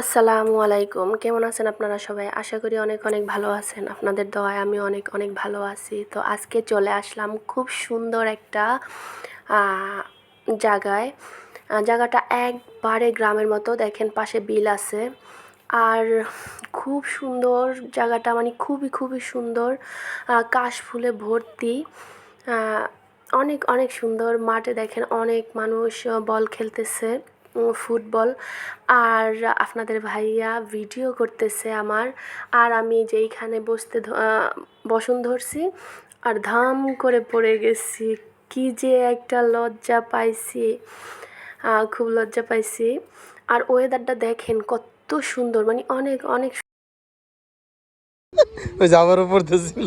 আসসালামু আলাইকুম। কেমন আছেন আপনারা সবাই? আশা করি অনেক অনেক ভালো আছেন। আপনাদের দোয়ায় আমি অনেক অনেক ভালো আছি। তো আজকে চলে আসলাম খুব সুন্দর একটা জায়গায়। জায়গাটা একবারে গ্রামের মতো। দেখেন পাশে বিল আছে। আর খুব সুন্দর জায়গাটা মানে খুবই খুবই সুন্দর। কাশ ফুলে ভর্তি। অনেক অনেক সুন্দর। মাঠে দেখেন অনেক মানুষ বল খেলতেছে। ফুটবল। আর আপনাদের ভাইয়া ভিডিও করতেছে আমার। আর আমি যেইখানে বসতে বসন ধরছি, আর ধাম করে পড়ে গেছি। কি যে একটা লজ্জা পাইছি। খুব লজ্জা পাইছি। আর ওয়েদারটা দেখেন কত সুন্দর মানে অনেক অনেক ওই উপর ছিল।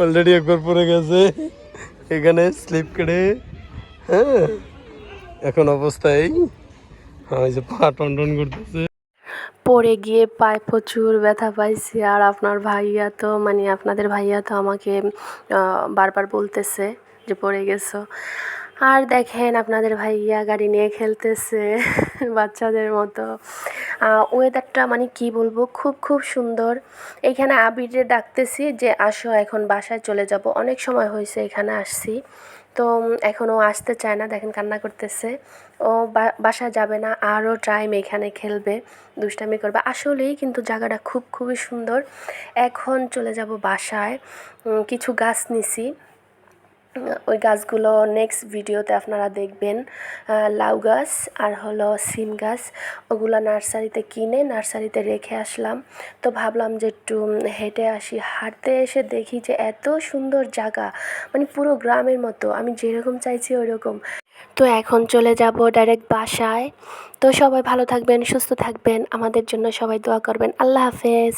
অলরেডি একবার পড়ে গেছে। এখানে স্লিপ কেটে হ্যাঁ? এখন অবস্থায় এই যে পা টন টন করতেছে। পড়ে গিয়ে পায়ে প্রচুর ব্যথা পাইছি, আর আপনার ভাইয়া তো মানে আপনাদের ভাইয়া তো আমাকে বারবার বলতেছে যে পড়ে গেছো। আর দেখেন আপনাদের ভাইয়া গাড়ি নিয়ে খেলতেছে, বাচ্চাদের মতো। ওয়েদারটা মানে কি বলব? খুব খুব সুন্দর। এইখানে আবিরে ডাকতেছি যে, আসো, এখন বাসায় চলে যাব। অনেক সময় হয়েছে এখানে আসছি। তো এখন ও আসতে চায় না, দেখেন কান্না করতেছে। ও বা- বাসায় যাবে না, আরও টাইম এখানে খেলবে, দুষ্টামি করবে। আসলেই কিন্তু জায়গাটা খুব, খুবই সুন্দর। এখন চলে যাব বাসায়। কিছু গাছ নিছি। ওই গাছগুলো নেক্সট ভিডিওতে আপনারা দেখবেন লাউ গাছ আর হলো সিম গাছ। ওগুলো নার্সারিতে কিনে নার্সারিতে রেখে আসলাম। তো ভাবলাম যে একটু হেঁটে আসি। হাঁটতে এসে দেখি যে এত সুন্দর জায়গা মানে পুরো গ্রামের মতো। আমি যেরকম চাইছি ওই রকম তো এখন চলে যাব ডাইরেক্ট বাসায়। তো সবাই ভালো থাকবেন, সুস্থ থাকবেন। আমাদের জন্য সবাই দোয়া করবেন। আল্লাহ হাফেজ।